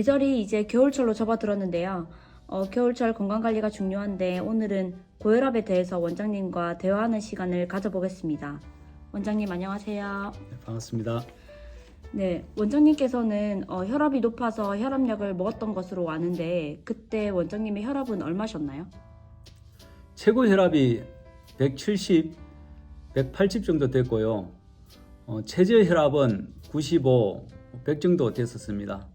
계절이 이제 겨울철로 접어들었는데요. 어, 겨울철 건강관리가 중요한데 오늘은 고혈압에 대해서 원장님과 대화하는 시간을 가져보겠습니다. 원장님 안녕하세요. 네, 반갑습니다. 네, 원장님께서는 어, 혈압이 높아서 혈압약을 먹었던 것으로 아는데 그때 원장님의 혈압은 얼마셨나요? 최고 혈압이 170, 180 정도 됐고요. 어, 최저 혈압은 95, 100 정도 됐었습니다.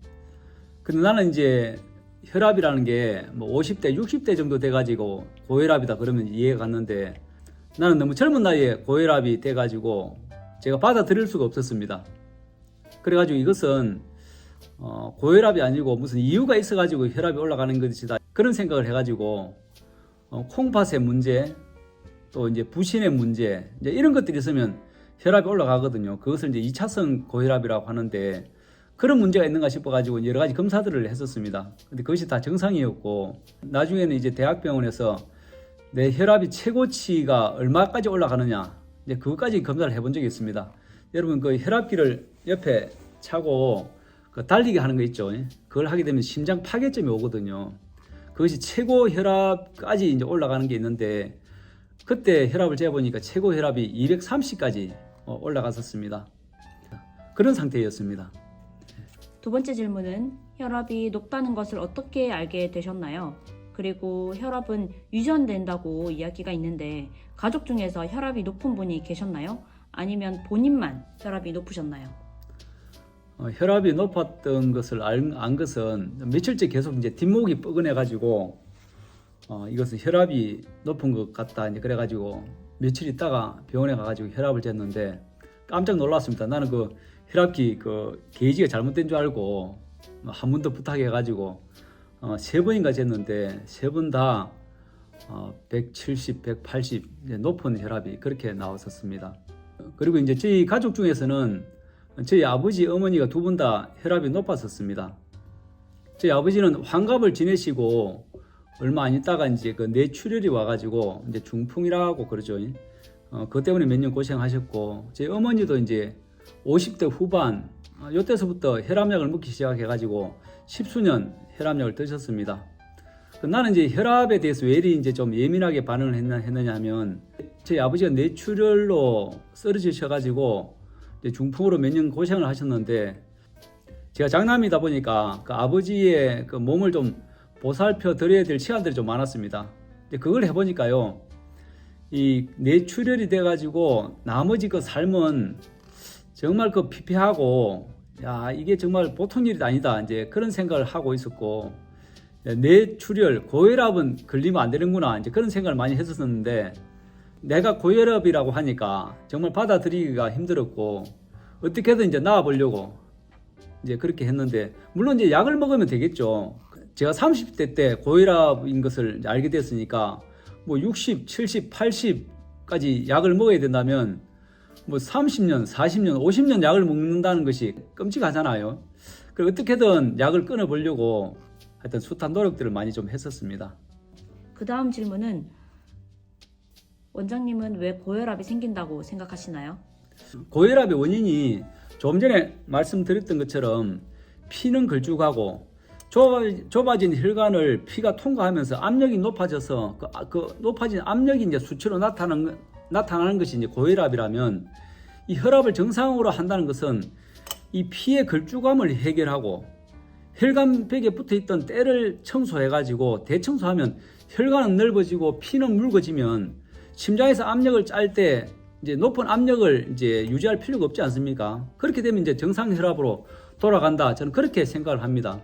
근데 나는 이제 혈압이라는 게 뭐 50대, 60대 정도 돼가지고 고혈압이다 그러면 이해가 갔는데 나는 너무 젊은 나이에 고혈압이 돼가지고 제가 받아들일 수가 없었습니다. 그래가지고 이것은 어, 고혈압이 아니고 무슨 이유가 있어가지고 혈압이 올라가는 것이다 그런 생각을 해가지고 어, 콩팥의 문제 또 이제 부신의 문제 이제 이런 것들이 있으면 혈압이 올라가거든요. 그것을 이제 2차성 고혈압이라고 하는데 그런 문제가 있는가 싶어가지고 여러 가지 검사들을 했었습니다. 근데 그것이 다 정상이었고 나중에는 이제 대학병원에서 내 혈압이 최고치가 얼마까지 올라가느냐 이제 그것까지 검사를 해본 적이 있습니다. 여러분 그 혈압기를 옆에 차고 그 달리기 하는 거 있죠. 그걸 하게 되면 심장 파괴점이 오거든요. 그것이 최고 혈압까지 이제 올라가는 게 있는데 그때 혈압을 재보니까 최고 혈압이 230까지 어, 올라갔었습니다. 그런 상태였습니다. 두 번째 질문은 혈압이 높다는 것을 어떻게 알게 되셨나요? 그리고 혈압은 유전된다고 이야기가 있는데 가족 중에서 혈압이 높은 분이 계셨나요? 아니면 본인만 혈압이 높으셨나요? 어, 혈압이 높았던 것을 알, 안 것은 며칠째 계속 이제 뒷목이 뻐근해 가지고 어, 이것은 혈압이 높은 것 같다 이제 그래 가지고 며칠 있다가 병원에 가가지고 혈압을 쟀는데 깜짝 놀랐습니다. 나는 그 혈압기 그 게이지가 잘못된 줄 알고 한 번 더 부탁해 가지고 어, 세 번인가 쟀는데 세 번다 어, 170, 180 이제 높은 혈압이 그렇게 나왔었습니다. 그리고 이제 저희 가족 중에서는 저희 아버지, 어머니가 두 분 다 혈압이 높았었습니다. 저희 아버지는 환갑을 지내시고 얼마 안 있다가 이제 그 뇌출혈이 와가지고 이제 중풍이라고 그러죠. 어, 그것 때문에 몇 년 고생하셨고 저희 어머니도 이제 50대 후반 어, 요때서부터 혈압약을 먹기 시작해가지고 십수년 혈압약을 드셨습니다. 그 나는 이제 혈압에 대해서 왜 이리 이제 좀 예민하게 반응을 했나, 했느냐면 저희 아버지가 뇌출혈로 쓰러지셔가지고 중풍으로 몇 년 고생을 하셨는데 제가 장남이다 보니까 그 아버지의 그 몸을 좀 보살펴 드려야 될 시간들이 좀 많았습니다. 이제 그걸 해보니까요, 이 뇌출혈이 돼가지고 나머지 그 삶은 정말 그 피폐하고 야 이게 정말 보통 일이 아니다 이제 그런 생각을 하고 있었고 뇌출혈 고혈압은 걸리면 안 되는구나 이제 그런 생각을 많이 했었는데 내가 고혈압이라고 하니까 정말 받아들이기가 힘들었고 어떻게든 이제 나아보려고 이제 그렇게 했는데 물론 이제 약을 먹으면 되겠죠. 제가 30대 때 고혈압인 것을 알게 됐으니까 뭐 60, 70, 80까지 약을 먹어야 된다면 뭐 30년, 40년, 50년 약을 먹는다는 것이 끔찍하잖아요. 그리고 어떻게든 약을 끊어보려고 하여튼 숱한 노력들을 많이 좀 했었습니다. 그 다음 질문은 원장님은 왜 고혈압이 생긴다고 생각하시나요? 고혈압의 원인이 조금 전에 말씀드렸던 것처럼 피는 걸쭉하고 좁아, 좁아진 혈관을 피가 통과하면서 압력이 높아져서 그, 아- 그 높아진 압력이 이제 수치로 나타나는, 나타나는 것이 이제 고혈압이라면 이 혈압을 정상으로 한다는 것은 이 피의 걸쭉함을 해결하고 혈관벽에 붙어 있던 때를 청소해 가지고 대청소하면 혈관은 넓어지고 피는 묽어지면 심장에서 압력을 짤 때 이제 높은 압력을 이제 유지할 필요가 없지 않습니까? 그렇게 되면 이제 정상 혈압으로 돌아간다. 저는 그렇게 생각을 합니다.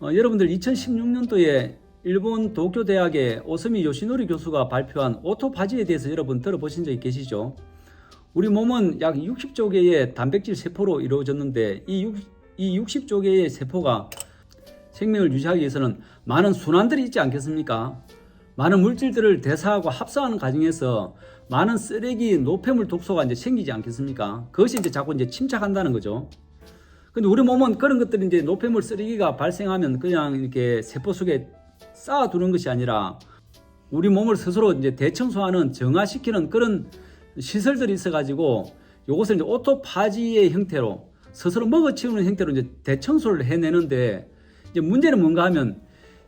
어, 여러분들 2016년도에 일본 도쿄 대학의 오스미 요시노리 교수가 발표한 오토파지에 대해서 여러분 들어보신 적이 계시죠? 우리 몸은 약 60조 개의 단백질 세포로 이루어졌는데 이, 6, 이 60조 개의 세포가 생명을 유지하기 위해서는 많은 순환들이 있지 않겠습니까? 많은 물질들을 대사하고 합성하는 과정에서 많은 쓰레기, 노폐물 독소가 이제 생기지 않겠습니까? 그것이 이제 자꾸 이제 침착한다는 거죠. 근데 우리 몸은 그런 것들이 이제 노폐물 쓰레기가 발생하면 그냥 이렇게 세포 속에 쌓아두는 것이 아니라 우리 몸을 스스로 이제 대청소하는 정화시키는 그런 시설들이 있어가지고 이것을 이제 오토파지의 형태로 스스로 먹어치우는 형태로 이제 대청소를 해내는데 이제 문제는 뭔가 하면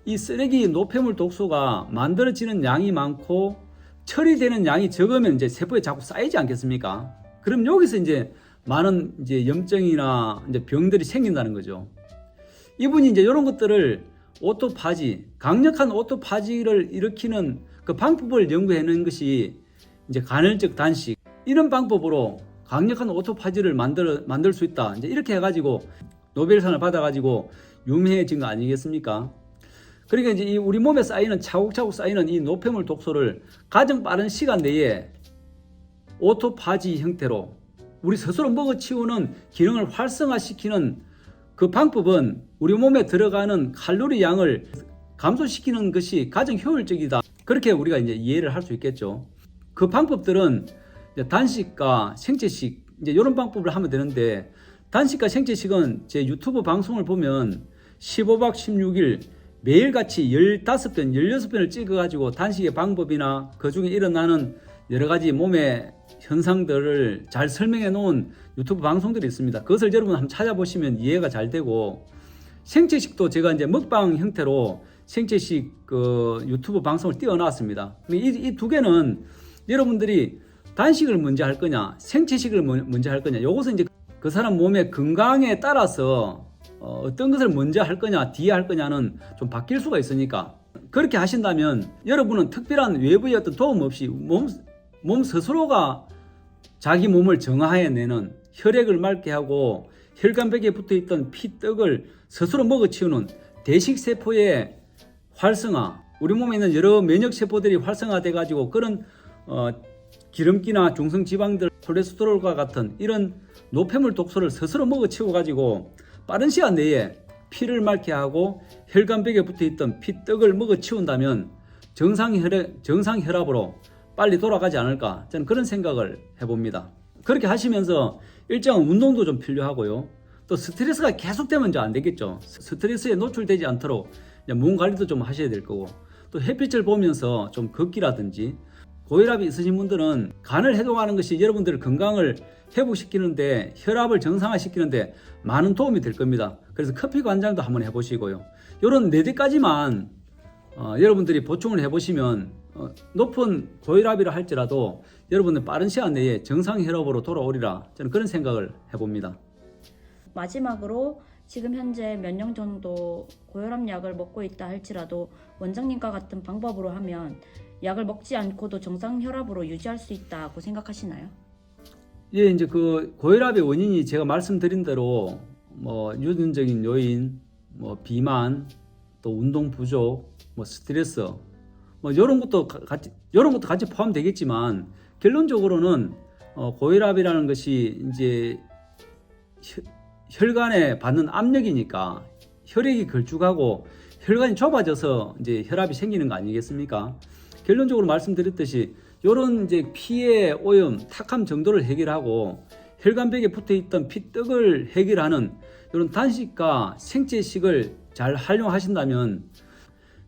이 쓰레기 노폐물 독소가 만들어지는 양이 많고 처리되는 양이 적으면 이제 세포에 자꾸 쌓이지 않겠습니까? 그럼 여기서 이제 많은 이제 염증이나 이제 병들이 생긴다는 거죠. 이분이 이제 이런 것들을 오토파지, 강력한 오토파지를 일으키는 그 방법을 연구해낸 것이 이제 간헐적 단식 이런 방법으로 강력한 오토파지를 만들 만들 수 있다. 이제 이렇게 해가지고 노벨상을 받아가지고 유명해진 거 아니겠습니까? 그러니까 이제 이 우리 몸에 쌓이는 차곡차곡 쌓이는 이 노폐물 독소를 가장 빠른 시간 내에 오토파지 형태로 우리 스스로 먹어치우는 기능을 활성화시키는 그 방법은 우리 몸에 들어가는 칼로리 양을 감소시키는 것이 가장 효율적이다. 그렇게 우리가 이제 이해를 할 수 있겠죠. 그 방법들은 단식과 생체식 이제 이런 방법을 하면 되는데 단식과 생체식은 제 유튜브 방송을 보면 15박 16일 매일같이 15편, 16편을 찍어가지고 단식의 방법이나 그 중에 일어나는 여러 가지 몸의 현상들을 잘 설명해 놓은 유튜브 방송들이 있습니다. 그것을 여러분 한번 찾아보시면 이해가 잘 되고 생체식도 제가 이제 먹방 형태로 생체식 그 유튜브 방송을 띄워놨습니다. 이두 개는 여러분들이 단식을 먼저 할 거냐, 생체식을 먼- 먼저 할 거냐, 요것은 이제 그 사람 몸의 건강에 따라서 어, 어떤 것을 먼저 할 거냐, 뒤에 할 거냐는 좀 바뀔 수가 있으니까 그렇게 하신다면 여러분은 특별한 외부의 어떤 도움 없이 몸, 몸 스스로가 자기 몸을 정화해내는 혈액을 맑게 하고 혈관벽에 붙어있던 피떡을 스스로 먹어치우는 대식세포의 활성화 우리 몸에 있는 여러 면역세포들이 활성화돼 가지고 그런 어, 기름기나 중성지방들 콜레스테롤과 같은 이런 노폐물 독소를 스스로 먹어치워 가지고 빠른 시간 내에 피를 맑게 하고 혈관벽에 붙어있던 피떡을 먹어치운다면 정상 혈액, 정상 혈압으로 빨리 돌아가지 않을까 저는 그런 생각을 해봅니다. 그렇게 하시면서 일정한 운동도 좀 필요하고요. 또 스트레스가 계속되면 이제 안 되겠죠. 스트레스에 노출되지 않도록 몸 관리도 좀 하셔야 될 거고 또 햇빛을 보면서 좀 걷기라든지 고혈압이 있으신 분들은 간을 해독하는 것이 여러분들 건강을 회복시키는데 혈압을 정상화시키는데 많은 도움이 될 겁니다. 그래서 커피 관장도 한번 해보시고요. 이런 네 대까지만 어, 여러분들이 보충을 해보시면 어, 높은 고혈압이라 할지라도 여러분은 빠른 시간 내에 정상 혈압으로 돌아오리라 저는 그런 생각을 해봅니다. 마지막으로 지금 현재 몇 년 정도 고혈압 약을 먹고 있다 할지라도 원장님과 같은 방법으로 하면 약을 먹지 않고도 정상 혈압으로 유지할 수 있다고 생각하시나요? 예, 이제 그 고혈압의 원인이 제가 말씀드린 대로 뭐 유전적인 요인, 뭐 비만, 또 운동 부족, 뭐 스트레스, 뭐 이런 것도 가- 같이 이런 것도 같이 포함되겠지만 결론적으로는 어, 고혈압이라는 것이 이제 혈- 혈관에 받는 압력이니까 혈액이 걸쭉하고 혈관이 좁아져서 이제 혈압이 생기는 거 아니겠습니까? 결론적으로 말씀드렸듯이 이런 이제 피의 오염, 탁함 정도를 해결하고 혈관벽에 붙어 있던 피떡을 해결하는 이런 단식과 생체식을 잘 활용하신다면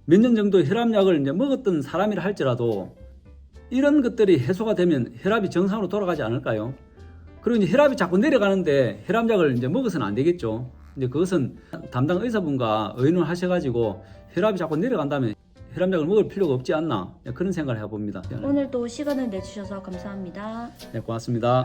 몇 년 정도 혈압약을 이제 먹었던 사람이라 할지라도 이런 것들이 해소가 되면 혈압이 정상으로 돌아가지 않을까요? 그리고 이제 혈압이 자꾸 내려가는데 혈압약을 이제 먹어서는 안 되겠죠. 이제 그것은 담당 의사분과 의논을 하셔가지고 혈압이 자꾸 내려간다면 혈압약을 먹을 필요가 없지 않나 그런 생각을 해봅니다. 오늘도 시간을 내주셔서 감사합니다. 네, 고맙습니다.